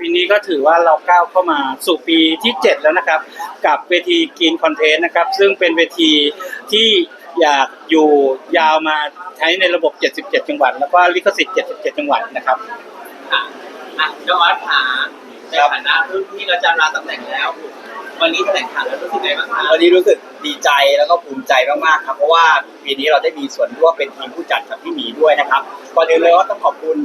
ปีนี้ก็ถือว่าเราก้าวเข้ามาสู่ปีที่ 7 แล้วนะครับ กับเวทีกินคอนเทนต์นะครับ ซึ่งเป็นเวทีที่อยากอยู่ยาวมาใช้ในระบบ 77 จังหวัด แล้วก็ลิขสิทธิ์ 77 จังหวัดนะครับค่ะอะน้องออสขาในฐานะรุ่นพี่เราจะลาตำแหน่งแล้ว วันนี้แถลงข่าวแล้วรู้สึกไงบ้างคะวันนี้รู้สึกดีใจแล้วก็ภูมิใจมากๆครับเพราะว่าปีนี้เราได้มีส่วนร่วมเป็นทีมผู้จัดกับพี่หมีด้วยนะครับก่อนอื่นเลยว่าต้องขอบคุณ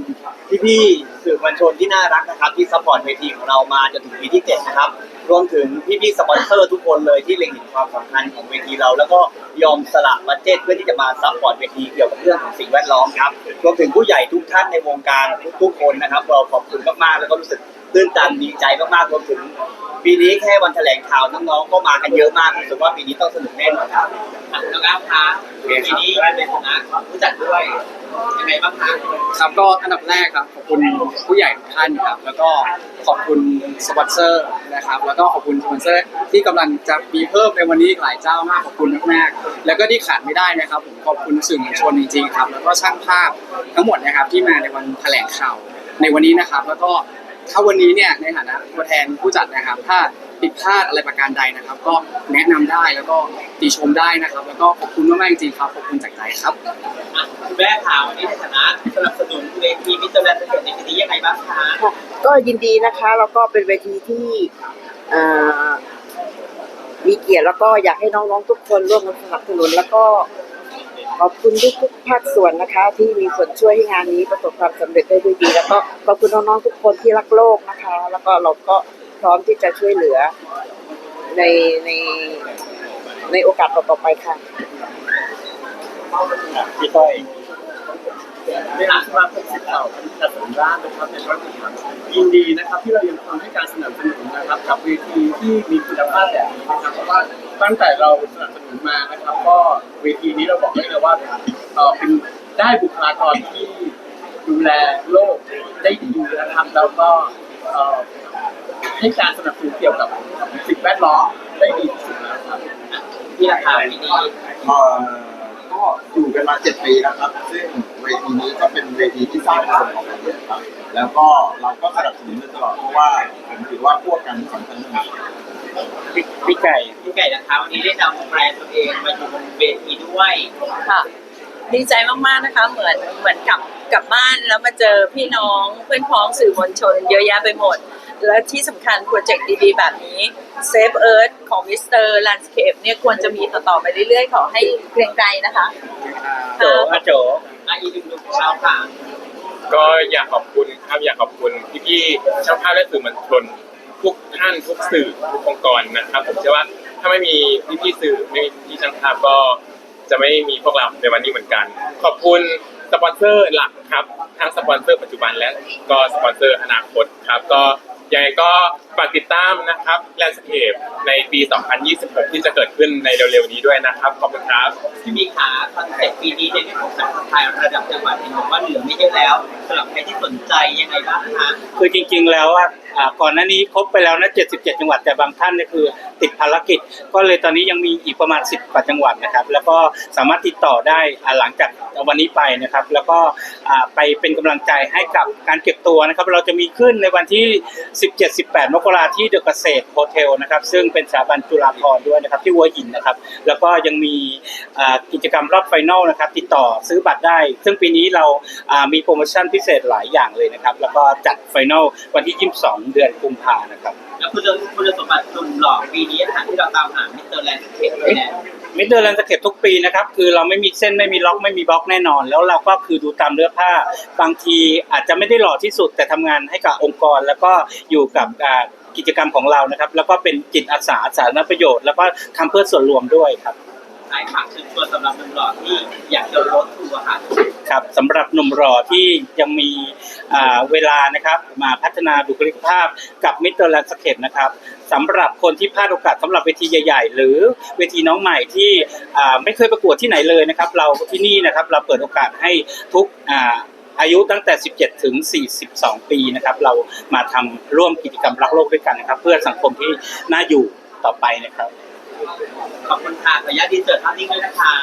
พี่ๆสื่อม วลชนที่น่ารักนะครับ ที่ซัพพอร์ตเวทีของเรามาจนถึงปีที่7นะครับรวมถึงพี่ๆสปอนเซอร์ทุกคนเลยที่เล็งเห็นความสำคัญของเวทีเรา แล้วก็ยอมสละบัตเจ็ตเพื่อที่จะมาซัพพอร์ตเวทีเกี่ยวกับเรื่องของสิ่งแวดล้อมครับรวมถึงผู้ใหญ่ทุกท่านในวงการทุกๆคนนะครับเราขอบคุณมากๆแล้วก็รู้สึกตื้นตันดีใจมากๆรวมถึง ปีนี้แค่วันแถลงข่าวน้องๆก็มากันเยอะมากรู้สึกว่าปีนี้ต้องสนุกแน่นอนครับอะน้องอาร์ตคะปีนี้ในฐานะผู้จัดด้วยยังไงบ้างคะครับก็อันดับแรกครับขอบคุณผู้ใหญ่ทุกท่านครับ แล้วก็ขอบคุณสปอนเซอร์นะครับ แล้วก็ขอบคุณสปอนเซอร์ที่กำลังจะมีเพิ่มในวันนี้อีกหลายเจ้ามากขอบคุณมากๆแล้วก็ที่ขาดไม่ได้นะครับผมขอบคุณสื่อมวลชนจริงๆครับ แล้วก็ช่างภาพทั้งหมดนะครับที่มาในวันแถลงข่าวในวันนี้นะครับ แล้วก็ ถ้าวันนี้เนี่ยในฐานะตัวแทนผู้จัดนะครับ ถ้าผิดพลาดอะไรประการใดนะครับ ก็แนะนำได้แล้วก็ติชมได้นะครับ แล้วก็ขอบคุณมากๆจริงๆครับขอบคุณจากใจครับ อะคุณแม่ข่าววันนี้ในฐานะสนับสนุนเวทีมิสเตอร์แลนด์ในปีนี้ยังไงบ้างคะค่ะก็ยินดีนะคะแล้วก็เป็นเวทีที่เอ่อมีเกียรติแล้วก็อยากให้น้องๆทุกคนร่วมกันสนับสนุนแล้วก็ ขอบคุณทุกทุกภาคส่วนนะคะ ที่มีส่วนช่วยให้งานนี้ประสบความสำเร็จได้ด้วยดี แล้วก็ขอบคุณน้องๆทุกคนที่รักโลกนะคะ แล้วก็เราก็พร้อมที่จะช่วยเหลือในในในโอกาสต่อๆไปค่ะพี่ต้อย ในนามสมาคมสิทธิ์เก่าคณะสงฆ์ราชนะครับในรัฐบาลยินดีนะครับที่เรายังคงให้การสนับสนุนนะครับกับเวทีที่มีคุณภาพแบบนี้นะครับเพราะว่าตั้งแต่เราสนับสนุนมานะครับ ก็เวทีนี้เราบอกได้เลยว่าเออเป็นได้บุคลากรที่ดูแลโลกได้ดีนะครับแล้วก็เออให้การสนับสนุนเกี่ยวกับสิ่งแวดล้อมได้ดีที่สุดแล้วครับที่ราคาปีนี้เอ่อก็อยู่กันมาเจ็ดปีแล้วครับซึ่ง วทีนี้ก็เป็นเวทีที่สร้างคนของประเทศครับแล้วก็เราก็สนับสนุนมาตลอดเพราะว่าผมถือว่าพวกกันสำคัญมากพี่พี่ไก่พี่ไก่นะคะวันนี้ได้นำแบรนด์ตัวเองมาอยู่บนเวทีด้วยค่ะดีใจมากๆนะคะ เหมือนเหมือนกลับกลับบ้านแล้วมาเจอพี่น้องเพื่อนพ้องสื่อมวลชน เยอะแยะไปหมด และที่สำคัญโปรเจกต์ดีๆ แบบนี้ Save Earth ของ Mr. Landscape เนี่ยควรจะมีต่อๆไปเรื่อยๆ ขอให้เกรียงไกรนะคะโจอาโจ ค่ะก็อยากขอบคุณครับอยากขอบคุณพี่ๆช่างภาพและสื่อมวลชนทุกท่านทุกสื่อทุกองค์กรนะครับผมเชื่อว่าถ้าไม่มีพี่ๆสื่อไม่มีพี่ช่างภาพก็จะไม่มีพวกเราในวันนี้เหมือนกัน ขอบคุณสปอนเซอร์หลักครับทั้งสปอนเซอร์ปัจจุบันและก็สปอนเซอร์อนาคตครับ ก็ยังไงก็ ฝากติดตามนะครับแลนด์สเคปในปี 2026 ที่จะเกิดขึ้นในเร็วๆนี้ด้วยนะครับ ขอบคุณครับ พี่มีขาคอนเซ็ปต์ปีนี้ในเรื่องของสังคมไทยระดับจังหวัดเห็นบอกว่าเหลือไม่เยอะแล้วสำหรับใครที่สนใจยังไงบ้างคะคือจริงๆแล้วอะอ่าก่อนหน้านี้ครบไปแล้วนะ 77 จังหวัดแต่บางท่านเนี่ยคือติดภารกิจ ก็เลยตอนนี้ยังมีอีกประมาณ 10 กว่าจังหวัดนะครับ แล้วก็สามารถติดต่อได้อ่าหลังจากวันนี้ไปนะครับ แล้วก็อ่าไปเป็นกำลังใจให้กับการเก็บตัวนะครับ เราจะมีขึ้นในวันที่ 17-18 มกราที่เดอะเกษตรโฮเทลนะครับซึ่งเป็นสถาบันจุฬาภรณ์ด้วยนะครับที่หัวหินนะครับแล้วก็ยังมีอ่ากิจกรรมรอบไฟนอลนะครับติดต่อซื้อบัตรได้ ซึ่งปีนี้เราอ่ามีโปรโมชั่นพิเศษหลายอย่างเลยนะครับแล้วก็จัดไฟนอลวันที่ 22 เดือนกุมภานะครับแล้วคุณคุณสมบัติกลุ่มหลอกปีนี้นะคะที่เราตามหามิสเตอร์แลนด์สเคปเนี่ยมิเตอร์แลนด์สเคปทุกปีนะครับคือเราไม่มีเส้นไม่มีล็อกไม่มีบล็อกแน่นอน แล้วเราก็คือดูตามเนื้อผ้า บางทีอาจจะไม่ได้หล่อที่สุดแต่ทำงานให้กับองค์กร แล้วก็อยู่กับอ่า กิจกรรมของเรานะครับ แล้วก็เป็นจิตอาสาสาธารณประโยชน์ แล้วก็ทำเพื่อส่วนรวมด้วยครับท้ายฝากเชิญชวนสำหรับหนุ่มหล่อที่อยากจะรถทัวร์ค่ะครับสำหรับหนุ่มรอที่ยังมีอ่าเวลานะครับ มาพัฒนาบุคลิกภาพกับมิเตอร์แลนด์สเคปนะครับสำหรับคนที่พลาดโอกาสสำหรับเวทีใหญ่ ๆ หรือเวทีน้องใหม่ที่อ่าไม่เคยประกวดที่ไหนเลยนะครับ เราที่นี่นะครับเราเปิดโอกาสให้ทุก อายุตั้งแต่ 17 ถึง 42 ปีนะครับ เรามาทำร่วมกิจกรรมรักโลกด้วยกันนะครับ เพื่อสังคมที่น่าอยู่ต่อไปนะครับ ขอบคุณค่ะขออนุญาตดีเสิร์ตภาพนิ่งด้วยนะคะ